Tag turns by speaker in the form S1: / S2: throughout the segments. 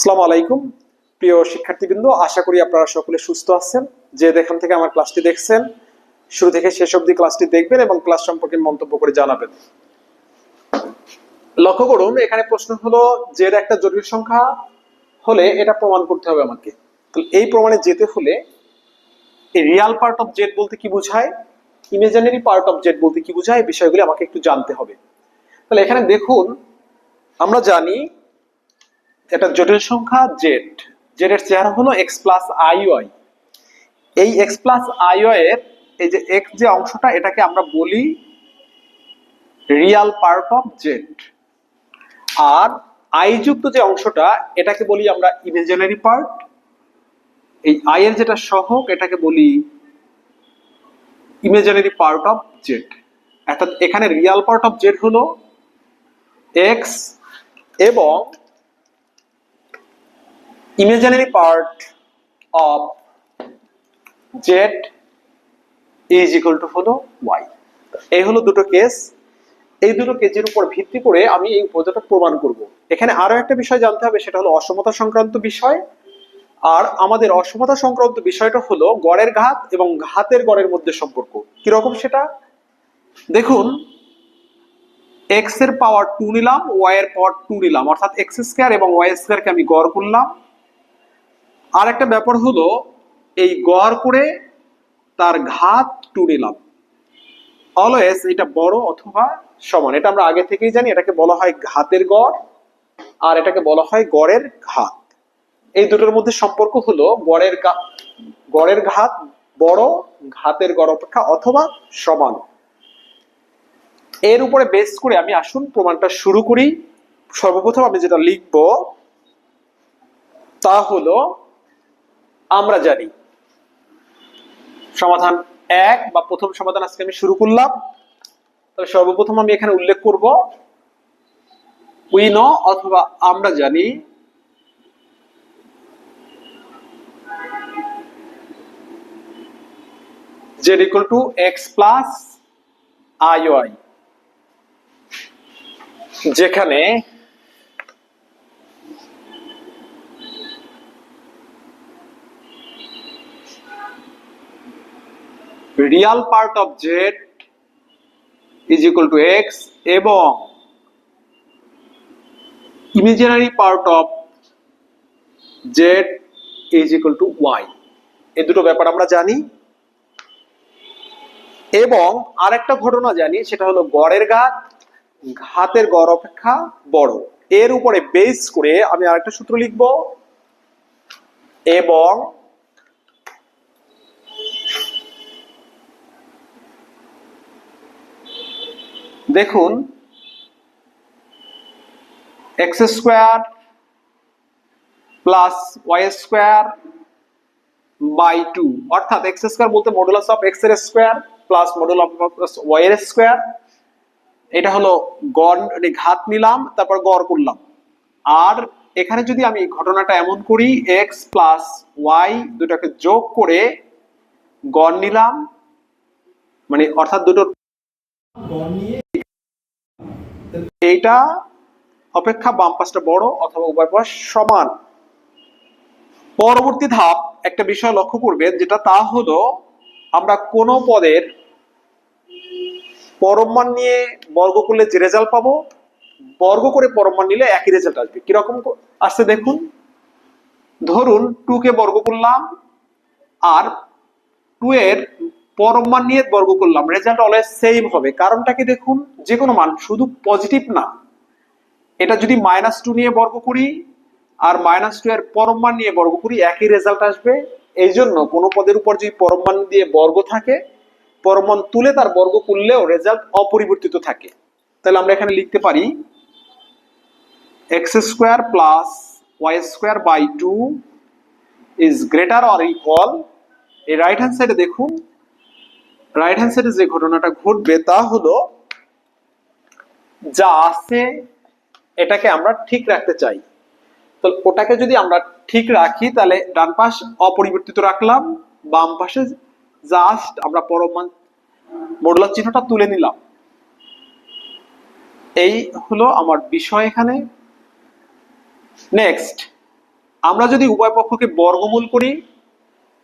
S1: আসসালামু আলাইকুম। প্রিয় শিক্ষার্থীবৃন্দ, আশা করি আপনারা সকলে সুস্থ আছেন। যে যেখান থেকে আমার ক্লাসটি দেখছেন, শুরু থেকে শেষ অবধি ক্লাসটি দেখবেন এবং ক্লাস সম্পর্কে মন্তব্য করে জানাবেন। লক্ষ্য করুন, এখানে প্রশ্ন হলো, যে একটা জটিল সংখ্যা হলে এটা প্রমাণ করতে হবে আমাকে। তাহলে এই প্রমাণে যেতে হলে রিয়াল পার্ট অফ জেড বলতে কি বোঝায়? ইমেজিনারি পার্ট অফ জেড বলতে কি বোঝায়? বিষয়গুলি আমাকে একটু জানতে হবে। তাহলে এখানে দেখুন, আমরা জানি এটা জটিল সংখ্যা জেড জেড এর চেহারা হলো এক্স প্লাস আই ওয়াই এই এক্স প্লাস আই ওয়াই এর এই যে এক্স যে অংশটা, এটাকে আমরা বলি রিয়াল পার্ট অফ জেড আর আই যুক্ত যে অংশটা, এটাকে বলি আমরা ইমেজিনারি পার্ট এই আই এর যেটা সহগ, এটাকে বলি ইমেজিনারি পার্ট অফ জেড অর্থাৎ এখানে রিয়াল পার্ট অফ জেড হলো এক্স এবং imaginary part of z is equal to হলো y. এই হলো দুটো কেস এই দুটো কেসের উপর ভিত্তি করে আমি এই উপপাদ্যটা প্রমাণ করব। এখানে আরও একটা বিষয় জানতে হবে, সেটা হলো অসমতা সংক্রান্ত বিষয়। আর আমাদের অসমতা সংক্রান্ত বিষয়টা হলো গড়ের ঘাত এবং ঘাতের গড়ের মধ্যে সম্পর্ক। কীরকম সেটা? দেখুন এক্সের পাওয়ার টু নিলাম ওয়াই এর পাওয়ার টু নিলাম। অর্থাৎ এক্স স্কোয়ার এবং ওয়াই স্কোয়ারকে আমি গড় করলাম। আর একটা ব্যাপার হলো, এই গড় করে তার ঘাত টু নিলাম অলওয়েজ এটা বড় অথবা সমান। এটা আমরা আগে থেকেই জানি, এটাকে বলা হয় ঘাতের গড় আর এটাকে বলা হয় গড়ের ঘাত। এই দুটোর মধ্যে সম্পর্ক হলো গড়ের গড়ের ঘাত বড়, ঘাতের গড় অপেক্ষা অথবা সমান। এর উপরে বেস করে আমি আসুন প্রমাণটা শুরু করি। সর্বপ্রথম আমি যেটা লিখব তা হলো আমরা জানি। সমাধান এক বা প্রথম সমাধান আজকে আমি শুরু করলাম। তবে সর্বপ্রথম আমি এখানে উল্লেখ করব উই নো অথবা আমরা জানি। Equal to X plus I Y যেখানে real part of Z is equal to X এবং imaginary part of Z is equal to Y এই দুটো ব্যাপার আমরা জানি। এবং আরেকটা ঘটনা জানি, সেটা হলো গড়ের ঘাত, ঘাতের গড় অপেক্ষা বড়। এর উপরে বেস করে আমি আরেকটা সূত্র লিখব এবং দেখুন X square plus Y square by two অর্থাৎ এক্স স্কোয়ার বলতে মডুলাস অফ এক্সের square plus modulus of Y এর স্কোয়ার এটা হলো গড় মানে ঘাত নিলাম, তারপর গড় করলাম। আর এখানে যদি আমি ঘটনাটা এমন করি এক্স প্লাস ওয়াই দুটাকে যোগ করে গড় নিলাম মানে অর্থাৎ দুটোর এইটা অপেক্ষা বাম পাশটা বড় অথবা উভয় পাশ সমান। পরবর্তী ধাপ, একটা বিষয় লক্ষ্য করবেন, যেটা তা হলো আমরা কোন পদের পরম মান নিয়ে বর্গ করলে যে রেজাল্ট পাবো, বর্গ করে পরমান নিলে একই রেজাল্ট আসবে। কীরকম আসছে দেখুন। ধরুন টু কে বর্গ করলাম, আর টু এর পরমান নিয়ে বর্গ করলাম রেজাল্ট অলওয়েজ সেম হবে। কারণটা কি দেখুন? যে কোনো মান, শুধু পজিটিভ না। এটা যদি মাইনাস টু নিয়ে বর্গ করি, আর মাইনাস টু এর পরমান নিয়ে বর্গ করি, একই রেজাল্ট আসবে। এই জন্য কোনো পদের উপর যদি পরমান দিয়ে বর্গ থাকে পরমান তুলে তার বর্গ করলেও রেজাল্ট অপরিবর্তিত থাকে। তাহলে আমরা এখানে লিখতে পারি X square plus Y square by two is greater or equal এই রাইট হ্যান্ড সাইডে দেখুন রাইট হ্যান্ড সাইডে যে ঘটনাটা ঘটবে তা হলো যা আছে, এটাকে আমরা ঠিক রাখতে চাই। তো ওটাকে যদি আমরা ঠিক রাখি, তাহলে ডান পাশ অপরিবর্তিত রাখলাম, বাম পাশে জাস্ট আমরা পরমান মডুলার চিহ্নটা তুলে নিলাম। এই হলো আমার বিষয় এখানে। নেক্সট আমরা যদি উভয় পক্ষকে বর্গমূল করি,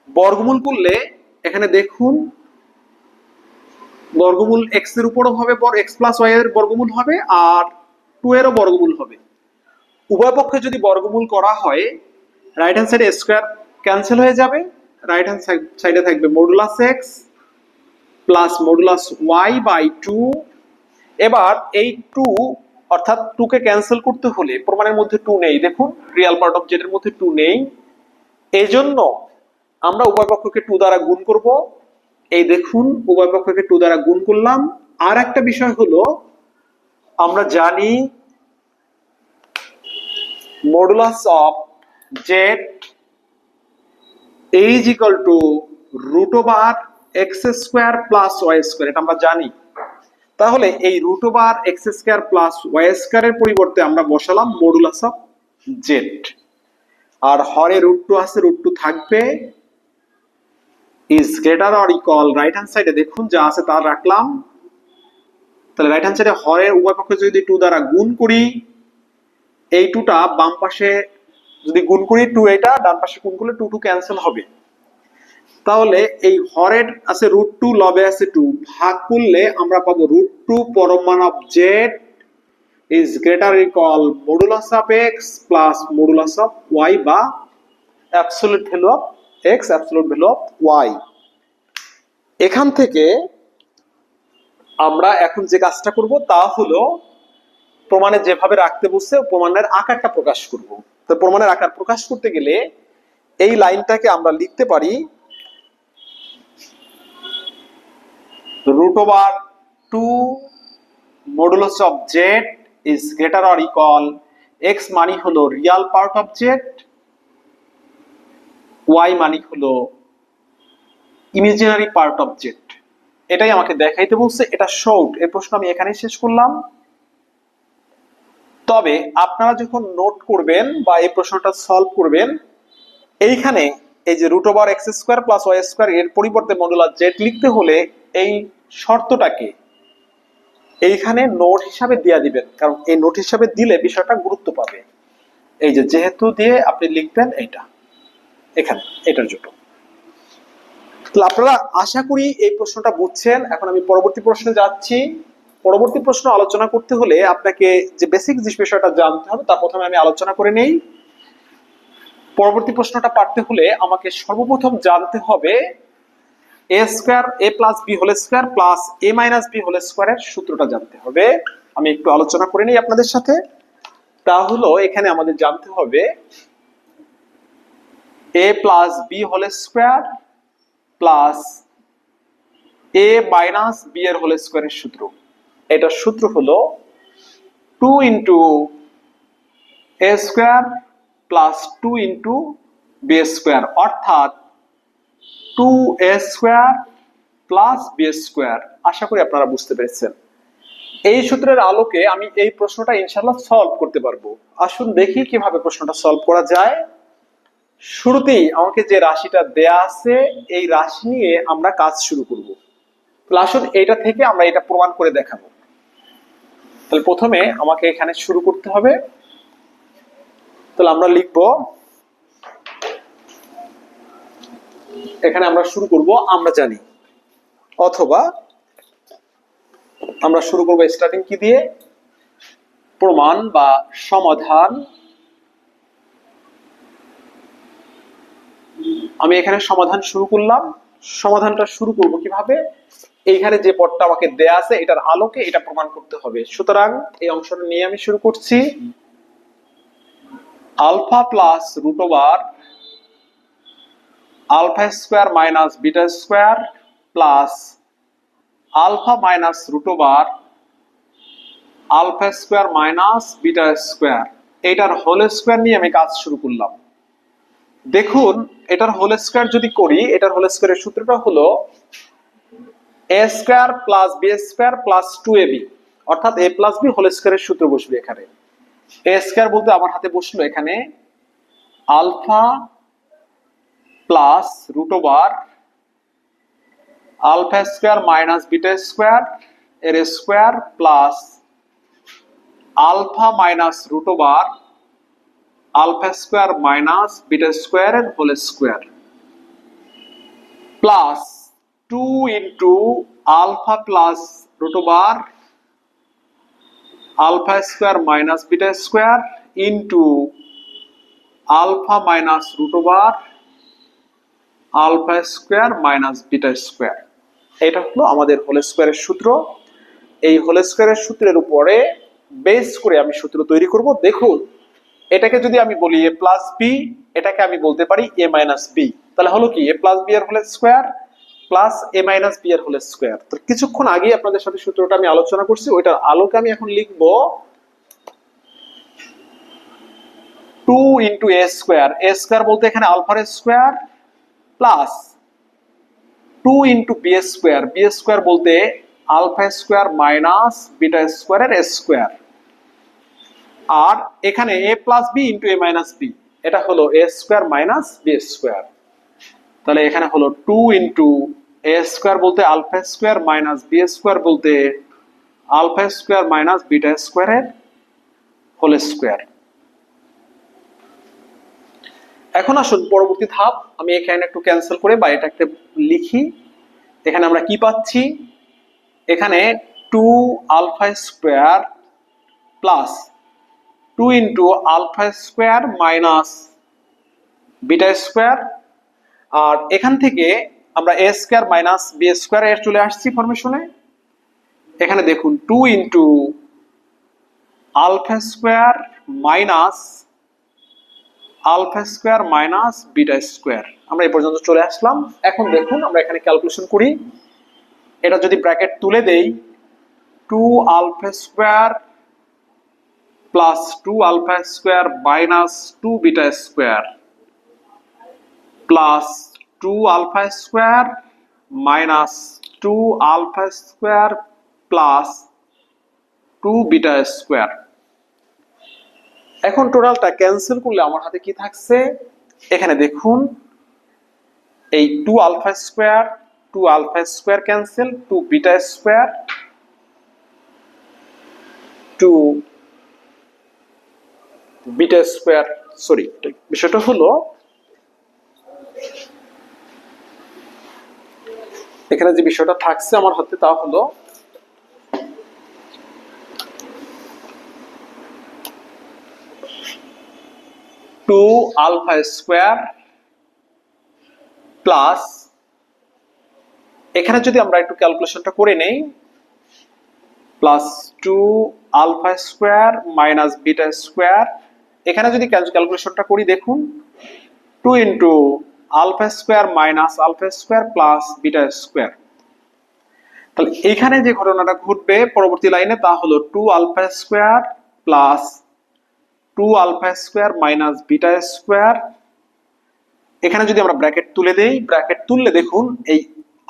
S1: বর্গমূল করলে এখানে দেখুন বর্গমূল এক্সের উপরও হবে এক্স প্লাস ওয়াই এর বর্গমূল হবে আর টু এরও বর্গমূল হবে। উভয় পক্ষে যদি বর্গমূল করা হয় রাইট হ্যান্ড সাইডে স্কোয়ার ক্যান্সেল হয়ে যাবে রাইট হ্যান্ড সাইডে থাকবে modulus X plus modulus Y by two এবার এই টু অর্থাৎ টু কে ক্যান্সেল করতে হলে প্রমাণের মধ্যে টু নেই। দেখুন রিয়াল পার্ট অফ জেড এর মধ্যে টু নেই। এজন্য আমরা উভয় পক্ষকে টু দ্বারা গুণ করব। এই দেখুন, উভয় পক্ষকে টু দ্বারা গুণ করলাম। আর একটা বিষয় হলো, আমরা জানি modulus of Z is equal to root over X square plus Y square এটা আমরা জানি। তাহলে এই root over X square plus Y স্কোয়ারের পরিবর্তে আমরা বসালাম মডুলাস অফ জেড আর হরে রুট টু আছে রুট টু থাকবে is greater or equal right hand সাইডে দেখুন যা আছে তা রাখলাম। তাহলে রাইট হ্যান্ড সাইডে হরের উভয় পক্ষে যদি টু দ্বারা গুণ করি, এই টুটা বাম পাশে যদি গুণ করি টু এটা ডান পাশে গুণ করলে টু টু ক্যান্সেল হবে। তাহলে এই হরের আছে রুট টু লবে আছে টু ভাগ করলে আমরা পাবো root two পরমান of Z is greater equal modulus of X plus modulus of Y বা absolute value of X absolute value of Y এখান থেকে আমরা এখন যে কাজটা করব তা হলো প্রমাণে যেভাবে রাখতে বসছে, প্রমাণের আকারটা প্রকাশ করব। তো প্রমাণের আকার প্রকাশ করতে গেলে এই লাইনটাকে আমরা লিখতে পারি root over 2 modulus of z is greater or equal, x মানে হলো real part of z y মানে হলো ইমাজিনারি পার্ট z এটাই আমাকে দেখাইতে বলছে, এটা শর্ট এই প্রশ্ন আমি এখানে শেষ করলাম। তবে আপনারা যখন নোট করবেন বা এই প্রশ্নটা সলভ করবেন, এইখানে এই যে root over X square plus Y square এর পরিবর্তে মডুলার জেড লিখতে হলে এই শর্তটাকে এইখানে নোট হিসাবে দিয়ে দিবেন। কারণ এই নোট হিসাবে দিলে বিষয়টা গুরুত্ব পাবে। এই যে যেহেতু দিয়ে আপনি লিখবেন এইটা। এখানে, এটার জন্য। আপনারা আশা করি এই প্রশ্নটা বুঝছেন। এখন আমি পরবর্তী প্রশ্নে যাচ্ছি। পরবর্তী প্রশ্ন আলোচনা করতে হলে আপনাকে যে বেসিক যে বিষয়টা জানতে হবে, তা প্রথমে আমি আলোচনা করে নেই। পরবর্তী প্রশ্নটা পারতে হলে আমাকে সর্বপ্রথম জানতে হবে A square A plus B whole square plus A minus B whole স্কোয়ারের সূত্রটা জানতে হবে। আমি একটু আলোচনা করে নিই আপনাদের সাথে। তা হলো, এখানে আমাদের জানতে হবে A plus B whole square plus A minus B এর হোল স্কোয়ারের সূত্র। এটার সূত্র হলো two into A square plus two into B square অর্থাৎ two A square plus B square আশা করি আপনারা বুঝতে পেরেছেন। এই সূত্রের আলোকে আমি এই প্রশ্নটা ইনশাল্লাহ সলভ করতে পারব। আসুন দেখি কীভাবে প্রশ্নটা সলভ করা যায়। শুরুতেই আমাকে যে রাশিটা দেয়া আছে, এই রাশি নিয়ে আমরা কাজ শুরু করব। তাহলে আসুন এটা থেকে আমরা এটা প্রমাণ করে দেখাবো। তাহলে প্রথমে আমাকে এখানে শুরু করতে হবে। তাহলে আমরা লিখব, এখানে আমরা শুরু করব, আমরা জানি। অথবা আমরা শুরু করব স্টার্টিং কি দিয়ে? প্রমাণ বা সমাধান আমি এখানে সমাধান শুরু করলাম। সমাধানটা শুরু করব কীভাবে? এইখানে যে পদটা আমাকে দেয়া আছে, এটার আলোকে এটা প্রমাণ করতে হবে। সুতরাং এই অংশটা নিয়ে আমি শুরু করছি। Alpha plus root over alpha square minus beta square plus alpha minus root over alpha square minus beta square. এটার হোল স্কোয়ার নিয়ে আমি কাজ শুরু করলাম। দেখুন, এটার হোল স্কোয়ার যদি করি, এটার হোল স্কোয়ারের সূত্রটা হলো A square plus B square plus two A B অর্থাৎ এ প্লাস বি হোল স্কোয়ারের সূত্র বসবে এখানে। এ স্কোয়ার বলতে আমার হাতে বসল এখানে alpha plus root over alpha square minus beta square এর square plus alpha minus root over alpha square minus beta স্কোয়ারের whole square plus two into alpha plus root over alpha square minus beta square into alpha minus root over alpha square minus beta square এটা হলো আমাদের whole স্কোয়ারের সূত্র। এই whole স্কোয়ারের সূত্রের উপরে বেস করে আমি সূত্র তৈরি করব। দেখুন এটাকে যদি আমি বলি এ প্লাস বি এটাকে আমি বলতে পারি এ মাইনাস বি তাহলে হলো কি? এ প্লাস বি এর whole square plus A minus B এর হোল স্কোয়ার তো কিছুক্ষণ আগে আপনাদের সাথে সূত্রটা আমি আলোচনা করছি, ওইটার আলোকে আমি এখন লিখব two into A square A square বলতে এখানে আলফার square plus two into B square B square বলতে alpha square minus beta square স্কোয়ারের স্কোয়ার আর এখানে A plus B into A minus B এটা হলো A square minus B square তাহলে এখানে হলো টু ইন্টু এ স্কোয়ার বলতে alpha square minus B square বলতে আলফা স্কোয়ার মাইনাস বিটা স্কোয়ারের হোল স্কোয়ার এখন আসুন পরবর্তী ধাপ, আমি এখানে একটু ক্যান্সেল করে বা এটা একটা লিখি। এখানে আমরা কি পাচ্ছি? এখানে two alpha square plus two into alpha square minus beta square আর এখান থেকে আমরা A square minus B square এর চলে আসছি ফরমেশনে এখানে দেখুন two into alpha square minus alpha square minus beta square আমরা এই পর্যন্ত চলে আসলাম। এখন দেখুন আমরা এখানে ক্যালকুলেশন করি। এটা যদি ব্র্যাকেট তুলে দেই two alpha square plus two alpha square minus two beta square plus two alpha square minus two alpha square plus two beta square এখন টোটালটা ক্যান্সেল করলে আমার হাতে কি থাকছে? এখানে দেখুন, এই two alpha square two alpha square cancel two beta square two beta square, sorry বিষয়টা হলো, এখানে যে বিষয়টা থাকছে আমার হাতে তা হলো, টু আলফা স্কোয়ার প্লাস, এখানে যদি আমরা একটু ক্যালকুলেশনটা করে নেই, plus two alpha square minus beta square এখানে যদি ক্যালকুলেশনটা করি, দেখুন two into alpha square minus alpha square plus beta square তাহলে এখানে যে ঘটনাটা ঘটবে পরবর্তী লাইনে, তা হলো two alpha square plus two alpha square minus beta square এখানে যদি আমরা ব্র্যাকেট তুলে দেই ব্র্যাকেট তুললে দেখুন, এই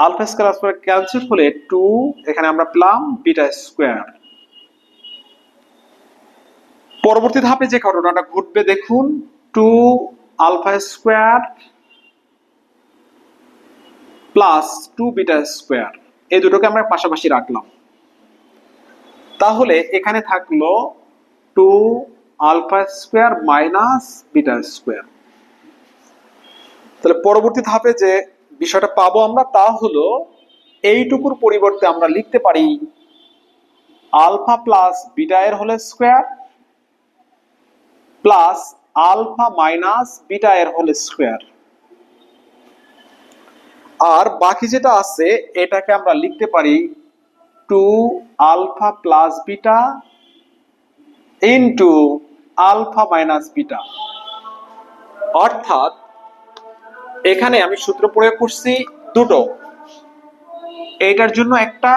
S1: আলফা স্কোয়ার ক্যান্সেল হলে টু এখানে আমরা পেলাম বিটা স্কোয়ার পরবর্তী ধাপে যে ঘটনাটা ঘটবে, দেখুন two alpha square plus two beta square এই দুটোকে আমরা পাশাপাশি রাখলাম। তাহলে এখানে থাকল two alpha square minus beta square তাহলে পরবর্তী ধাপে যে বিষয়টা পাবো আমরা, তা হলো এইটুকুর পরিবর্তে আমরা লিখতে পারি আলফা প্লাস বিটা এর whole square plus alpha minus beta এর হোল স্কোয়ার। আর বাকি যেটা আছে, এটাকে আমরা লিখতে পারি two alpha plus beta into alpha minus beta. অর্থাৎ এখানে আমি সূত্র প্রয়োগ করছি দুটো। এটার জন্য একটা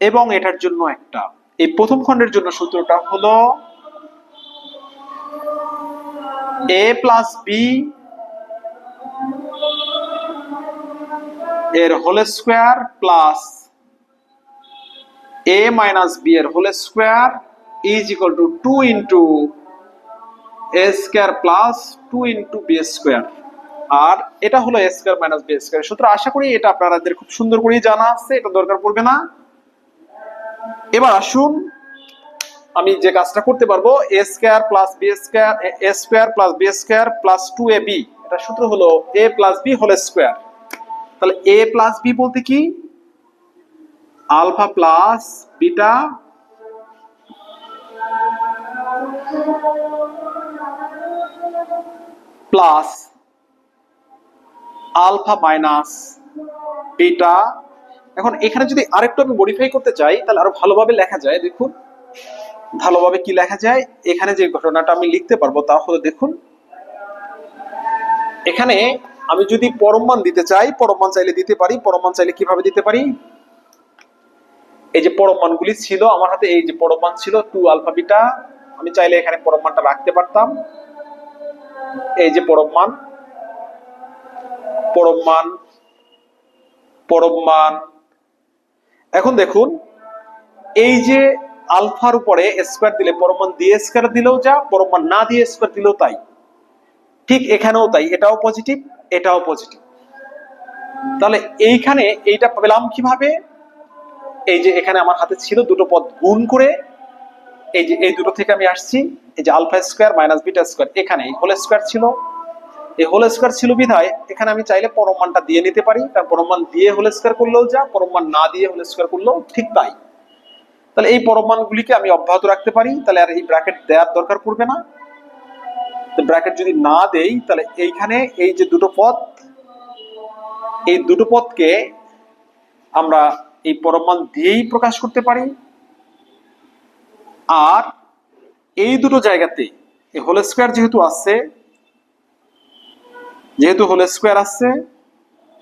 S1: এবং এটার জন্য একটা। এই প্রথম খণ্ডের জন্য সূত্রটা হলো এ প্লাস বি এর whole square plus A minus B এর whole square is equal to two into A square plus two into B square আর এটা হলো A square minus B square সূত্র আশা করি এটা আপনাদের খুব সুন্দর করে জানা আছে, এটা দরকার পড়বে না। এবার আসুন আমি যে কাজটা করতে পারব A square plus B square A square plus B square plus two A B এটা সূত্র হলো A plus B whole square তাহলে এ প্লাস বি বলতে কি? Alpha plus beta plus alpha minus beta এখন এখানে যদি আরেকটু আমি মডিফাই করতে চাই, তাহলে আরও ভালোভাবে লেখা যায়, দেখুন। ভালোভাবে কি লেখা যায়? এখানে যে ঘটনাটা আমি লিখতে পারব তা হলো দেখুন। এখানে আমি যদি পরমমান দিতে চাই পরমমান চাইলে দিতে পারি পরমমান চাইলে কীভাবে দিতে পারি? এই যে পরমাণগুলি ছিল, আমার হাতে এই যে পরমাণ ছিল টু আলফা বিটা আমি চাইলে এখানে পরমাণটা রাখতে পারতাম। এই যে পরমাণ পরমাণ পরমাণ এখন দেখুন, এই যে আলফার উপরে স্কোয়ার দিলে পরমাণ দিয়ে স্কোয়ার দিলেও যা, পরমাণ না দিয়ে স্কোয়ার দিলেও তাই। ঠিক এখানেও তাই, এটাও পজিটিভ এটাও পজিটিভ তাহলে এইখানে এইটা পেলাম কীভাবে? এই যে এখানে আমার হাতে ছিল দুটো পদ গুণ করে, এই যে এই দুটো থেকে আমি আসছি, এই যে alpha square minus beta square, এখানে হোল স্কোয়ার ছিল। এই হোল স্কোয়ার ছিল বিধায় এখানে আমি চাইলে পরমাণটা দিয়ে নিতে পারি, কারণ পরমাণ দিয়ে হোল স্কোয়ার করলেও যা, পরমাণ না দিয়ে হোল স্কোয়ার করলেও ঠিক তাই। তাহলে এই পরমাণগুলিকে আমি অব্যাহত রাখতে পারি, তাহলে আর এই ব্র্যাকেট দেওয়ার দরকার পড়বে না। ব্র্যাকেট যদি না দেই, তাহলে এইখানে এই যে দুটো পদ এই দুটো পদকে আমরা এই পরমাণ দিয়েই প্রকাশ করতে পারি। আর এই দুটো জায়গাতে এই হোল স্কোয়ার যেহেতু আছে, যেহেতু হোল স্কোয়ার আছে,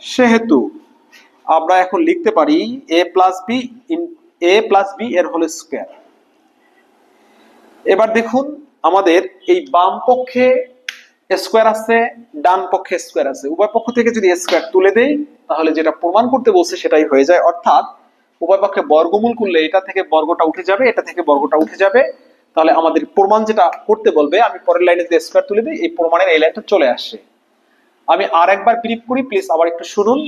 S1: সেহেতু আমরা এখন লিখতে পারি A plus B in A plus B এর হোল স্কোয়ার এবার দেখুন, আমাদের এই বাম পক্ষে স্কোয়ার আছে, ডান পক্ষে স্কোয়ার আছে। উভয় পক্ষ থেকে যদি স্কোয়ার তুলে দেই, তাহলে যেটা প্রমাণ করতে বলছে সেটাই হয়ে যায়। অর্থাৎ উভয় পক্ষে বর্গমূল করলে এটা থেকে বর্গটা উঠে যাবে, এটা থেকে বর্গটা উঠে যাবে। তাহলে আমাদের প্রমাণ যেটা করতে বলবে, আমি পরের লাইনে স্কোয়ার তুলে দিই, এই প্রমাণের এই লাইনটা চলে আসে। আমি আর একবার ব্রিফ করি প্লিজ আবার একটু শুনুন।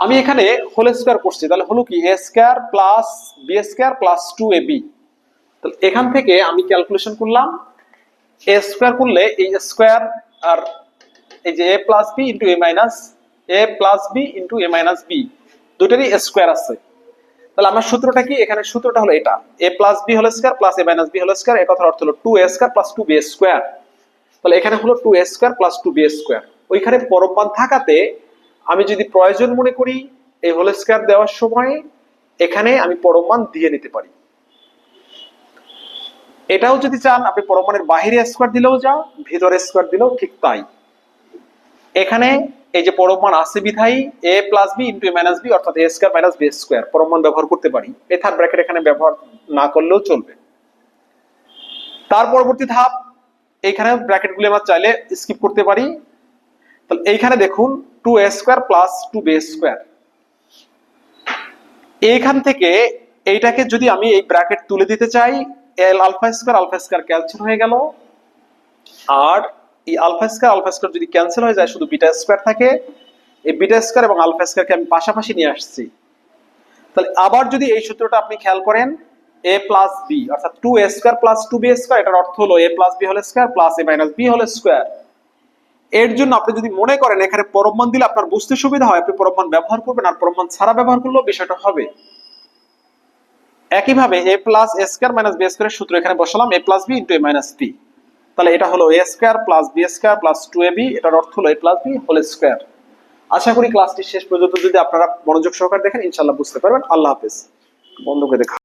S1: আমি এখানে হোল স্কোয়ার করছি, তাহলে হলো কি A square plus B square plus two A B তাহলে এখান থেকে আমি ক্যালকুলেশন করলাম এ স্কোয়ার করলে এই স্কোয়ার আর এই যে A plus B into A minus A plus B into A minus B দুটারই square আছে। তাহলে আমার সূত্রটা কি? এখানে সূত্রটা হলো এটা A plus B whole square plus A minus B whole square এ কথার অর্থ হলো two A square plus two B square তাহলে এখানে হলো two A square plus two B square ওইখানে পরমান থাকাতে আমি যদি প্রয়োজন মনে করি, এই হোল স্কোয়ার দেওয়ার সময় এখানে আমি পরমান দিয়ে নিতে পারি। এটাও যদি চান, আপনি পরমাণের বাহিরে স্কোয়ার দিলেও যা, ভিতরে স্কোয়ার দিলেও ঠিক তাই। এখানে এই যে পরমাণ আছে বিধাই A plus B into minus B, অর্থাৎ A square minus B square. পরমাণ ব্যবহার করতে পারি। এই থার্ড ব্র্যাকেট এখানে ব্যবহার না করলেও চলবে। তার পরবর্তী ধাপ এইখানে ব্র্যাকেটগুলি আমরা চাইলে স্কিপ করতে পারি। তাহলে এইখানে দেখুন two A square plus two B square এইখান থেকে এইটাকে যদি আমি এই ব্র্যাকেট তুলে দিতে চাই এল alpha square alpha square cancel হয়ে গেল। আর এই আলফা স্কোয়ার আলফা স্কোয়ার যদি ক্যান্সেল হয়ে যায়, শুধু বিটা স্কোয়ার থাকে, এই বিটা স্কোয়ার এবং আলফা স্কোয়ারকে আমি পাশাপাশি নিয়ে আসছি। তাহলে আবার যদি এই সূত্রটা আপনি খেয়াল করেন এ প্লাস বি অর্থাৎ two A square plus two B square এটার অর্থ হলো A plus B whole square plus A minus B whole square এর জন্য আপনি যদি মনে করেন এখানে পরমান দিলে আপনার বুঝতে সুবিধা হয়, আপনি পরমান ব্যবহার করবেন আর পরমান ছাড়া ব্যবহার করলেও বিষয়টা হবে। একইভাবে A plus A square minus B স্কোয়ারের সূত্র এখানে বসালাম A plus B into A minus B তাহলে এটা হলো A square plus B square plus two A B এটার অর্থ হলো A plus B whole square আশা করি ক্লাসটি শেষ পর্যন্ত যদি আপনারা মনোযোগ সহকারে দেখেন ইনশাল্লাহ বুঝতে পারবেন। আল্লাহ হাফেজ। বন্ধুকে দেখা